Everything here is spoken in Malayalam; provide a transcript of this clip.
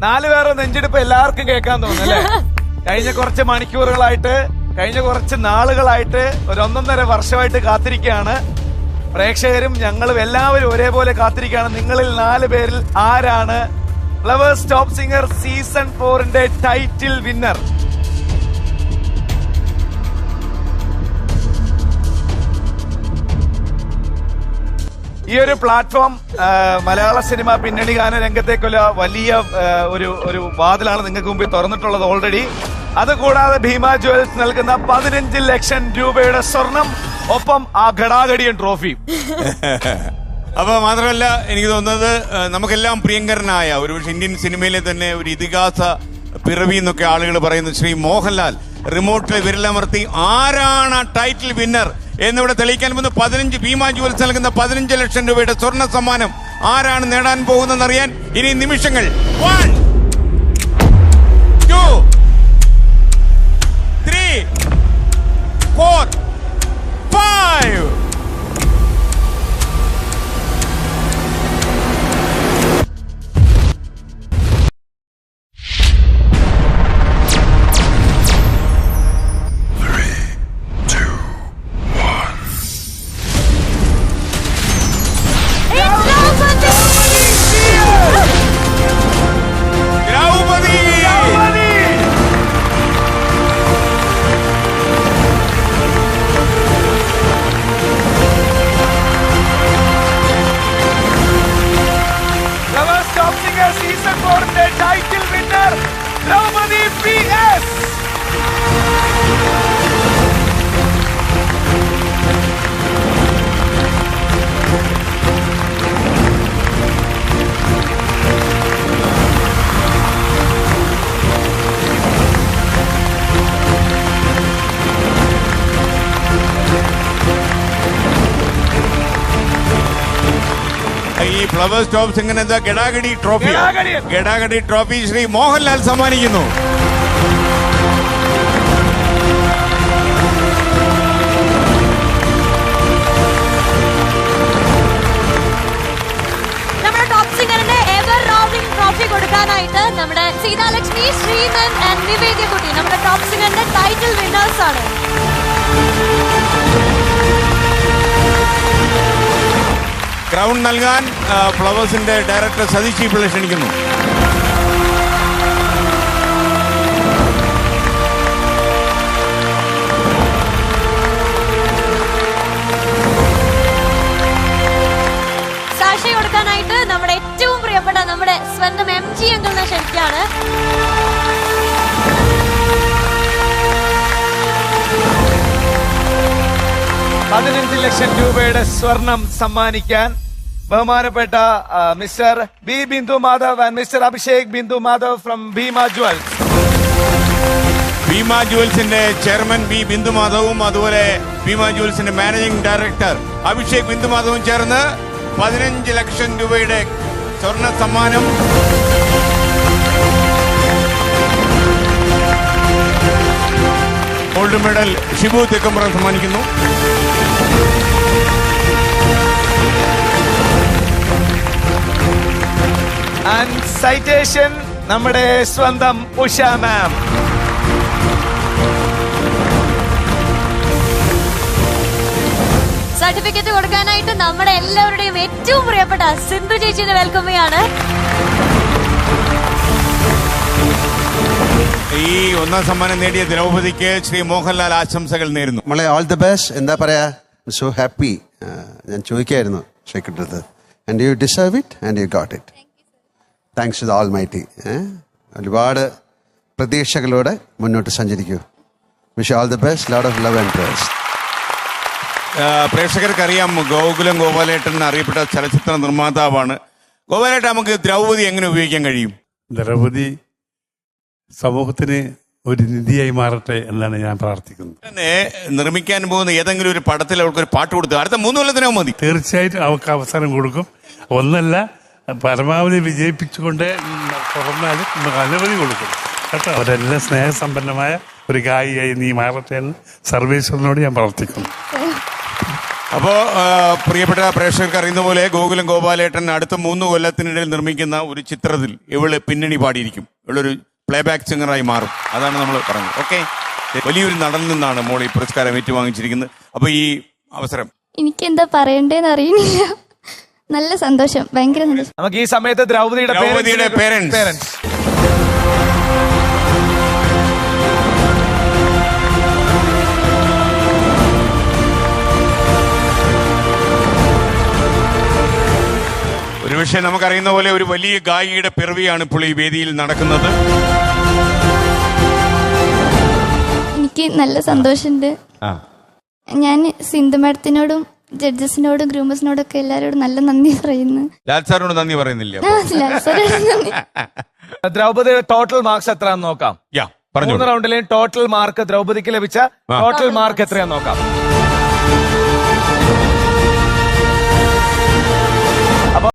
നാല് പേരെ നെഞ്ചെടുപ്പ് എല്ലാവർക്കും കേൾക്കാൻ തോന്നുന്നു അല്ലേ? കഴിഞ്ഞ കുറച്ച് മണിക്കൂറുകളായിട്ട് കഴിഞ്ഞ കുറച്ച് നാളുകളായിട്ട് ഒരു ഒന്നൊന്നര വർഷമായിട്ട് കാത്തിരിക്കുകയാണ്. പ്രേക്ഷകരും ഞങ്ങളും എല്ലാവരും ഒരേപോലെ കാത്തിരിക്കുകയാണ്. നിങ്ങളിൽ നാല് പേരിൽ ആരാണ്? ഫ്ലവേഴ്സ് ടോപ്പ് സിംഗർ സീസൺ ഫോറിന്റെ ടൈറ്റിൽ വിന്നർ ഈ ഒരു പ്ലാറ്റ്ഫോം മലയാള സിനിമ പിന്നണി ഗാന രംഗത്തേക്കുള്ള വലിയ ഒരു ഒരു വാതിലാണ് നിങ്ങൾക്ക് മുമ്പിൽ തുറന്നിട്ടുള്ളത് ഓൾറെഡി അതുകൂടാതെ ഭീമ ജുവൽസ് നൽകുന്ന പതിനഞ്ച് ലക്ഷം രൂപയുടെ സ്വർണം ഒപ്പം ആ ഘടാഘടിയൻ ട്രോഫി. അപ്പൊ മാത്രമല്ല എനിക്ക് തോന്നുന്നത് നമുക്കെല്ലാം പ്രിയങ്കരനായ ഒരു ഇന്ത്യൻ സിനിമയിലെ തന്നെ ഒരു ഇതിഹാസ പിറവി എന്നൊക്കെ ആളുകൾ പറയുന്നു ശ്രീ മോഹൻലാൽ. റിമോട്ടിൽ വിരലമർത്തി ആരാണ് ടൈറ്റിൽ വിന്നർ എന്നിവിടെ തെളിയിക്കാൻ പോകുന്ന പതിനഞ്ച് ഭീമാ ജുവൽസ് നൽകുന്ന പതിനഞ്ച് ലക്ഷം രൂപയുടെ സ്വർണ സമ്മാനം ആരാണ് നേടാൻ പോകുന്നതെന്നറിയാൻ ഇനി നിമിഷങ്ങൾ. വൺ ഈ ഫ്ലവേഴ്സ് സ്റ്റോപ്സ് ഇങ്ങനെ എന്താ? ഗഡാഗഡി ട്രോഫി ഗഡാഗഡി. ട്രോഫി ശ്രീ മോഹൻലാൽ സമ്മാനിക്കുന്നു. കൊടുക്കാനായിട്ട് നമ്മുടെ സീതാലക്ഷ്മി ശ്രീമൻ ആൻഡ് നിവേദ്യ കുട്ടി നമ്മുടെ സിംഗറിന്റെ ടൈറ്റിൽ വിന്നേഴ്സ് ആണ്. ക്രൗൺ നൽകാൻ ഫ്ലവേഴ്സിന്റെ ഡയറക്ടർ സതീഷ് പിള്ള ക്ഷണിക്കുന്നു. കൊടുക്കാനായിട്ട് നമ്മുടെ ഏറ്റവും പ്രിയപ്പെട്ട നമ്മുടെ സ്വന്തം എം ജി അങ്കിളിനെ ക്ഷണിക്കാണ്. പതിനഞ്ച് ലക്ഷം രൂപയുടെ സ്വർണം സമ്മാനിക്കാൻ ബഹുമാനപ്പെട്ട mister B Bindu Madhav and mister Abhishek Bindu Madhav from Bhima jewels. Bhima ജുവൽസിന്റെ chairman B Bindu മാധവും അതുപോലെ ഭീമ ജുവൽസിന്റെ മാനേജിംഗ് ഡയറക്ടർ അഭിഷേക് ബിന്ദു മാധവും ചേർന്ന് പതിനഞ്ച് ലക്ഷം രൂപയുടെ സ്വർണ സമ്മാനം. ഗോൾഡ് മെഡൽ ഷിബു തെക്കമ്പുറം സമ്മാനിക്കുന്നു. ആൻഡ് സൈറ്റേഷൻ നമ്മുടെ സ്വന്തം ഉഷ മാം സർട്ടിഫിക്കറ്റ് കൊടുക്കാനായിട്ട് നമ്മുടെ എല്ലാവരുടെയും ഏറ്റവും പ്രിയപ്പെട്ട സിന്ധു ചേച്ചിനെ വെൽക്കം ചെയ്യാണ്. ഈ ഒന്നാം സമ്മാനം നേടിയ ദ്രൗപദിക്ക് ശ്രീ മോഹൻലാൽ ആശംസകൾ നേരുന്നു. നമ്മളെ ഓൾ ദി ബെസ്റ്റ് എന്താ പറയാ? സോ ഹാപ്പി ഞാൻ ചോദിക്കായിരുന്നു ഷെക്കിട്ടത് and you deserve it and you got it thanks to almighty ഒരുപാട് പ്രതീക്ഷകളോടെ മുന്നോട്ട് സഞ്ചരിക്കൂ. Wish all the best load of love and praise പ്രേക്ഷകർക്കറിയാം Gokulam ഗോപാലേട്ടൻ അറിയപ്പെട്ട ചലച്ചിത്ര നിർമ്മാതാവാണ്. ഗോപാലേട്ടൻ നമുക്ക് ദ്രൗപതി എങ്ങനെ ഉപയോഗിക്കാൻ കഴിയും? ദ്രൗപതി സമൂഹത്തിന് ഒരു നിധിയായി മാറട്ടെ എന്നാണ് ഞാൻ പ്രാർത്ഥിക്കുന്നത് തന്നെ നിർമ്മിക്കാൻ പോകുന്ന ഏതെങ്കിലും ഒരു പടത്തിൽ അവർക്ക് ഒരു പാട്ട് കൊടുത്തു അടുത്ത മൂന്ന് കൊല്ലത്തിനോ മതി. തീർച്ചയായിട്ടും അവർക്ക് അവസരം കൊടുക്കും. ഒന്നല്ല പരമാവധി വിജയിപ്പിച്ചുകൊണ്ട് തുറന്നാലും അനവധി കൊടുക്കും. കേട്ടോ? അവരെല്ലാം സ്നേഹസമ്പന്നമായ ഒരു ഗായികയായി നീ മാറട്ടെ എന്ന് സർവേശ്വരനോട് ഞാൻ പ്രാർത്ഥിക്കുന്നു. അപ്പോൾ പ്രിയപ്പെട്ട പ്രേക്ഷകർക്ക് അറിയുന്ന പോലെ ഗോകുലം ഗോപാലേട്ടൻ അടുത്ത മൂന്ന് കൊല്ലത്തിനിടയിൽ നിർമ്മിക്കുന്ന ഒരു ചിത്രത്തിൽ ഇവൾ പിന്നണി പാടിയിരിക്കും. ഇവളൊരു പ്ലേ ബാക്ക് സിംഗറായി മാറും. അതാണ് നമ്മൾ പറഞ്ഞത്. ഓക്കെ? വലിയൊരു നടൻ നിന്നാണ് മോളി ഈ പുരസ്കാരം ഏറ്റുവാങ്ങിച്ചിരിക്കുന്നത്. അപ്പൊ ഈ അവസരം. എനിക്ക് എന്താ പറയണ്ടേന്ന് അറിയുന്നില്ല. നല്ല സന്തോഷം. ഭയങ്കര സന്തോഷം. നമുക്ക് ഈ സമയത്ത് ദ്രൗപതിയുടെ ദ്രൗപതിയുടെ parents. പേരൻസ് ഒരുപക്ഷെ നമുക്കറിയുന്ന പോലെ ഒരു വലിയ ഗായികയുടെ പിറവിയാണ് ഇപ്പോൾ ഈ വേദിയിൽ നടക്കുന്നത്. എനിക്ക് നല്ല സന്തോഷമുണ്ട്. ആ. ഞാൻ സിന്ധു മാഡത്തിനോടും ജഡ്ജസിനോടും ഗ്രൂമേഴ്സിനോടും ഒക്കെ എല്ലാവരോടും നല്ല നന്ദി പറയുന്നു. ലാൽ സാറിനോട് നന്ദി പറയുന്നില്ല. ദ്രൗപതിയുടെ ടോട്ടൽ മാർക്സ് എത്രയാന്ന് നോക്കാം? യാ പറഞ്ഞു മൂന്ന് റൗണ്ടിലെയും ടോട്ടൽ മാർക്ക് ദ്രൗപദിക്ക് ലഭിച്ച ടോട്ടൽ മാർക്ക് എത്രയാന്ന് നോക്കാം.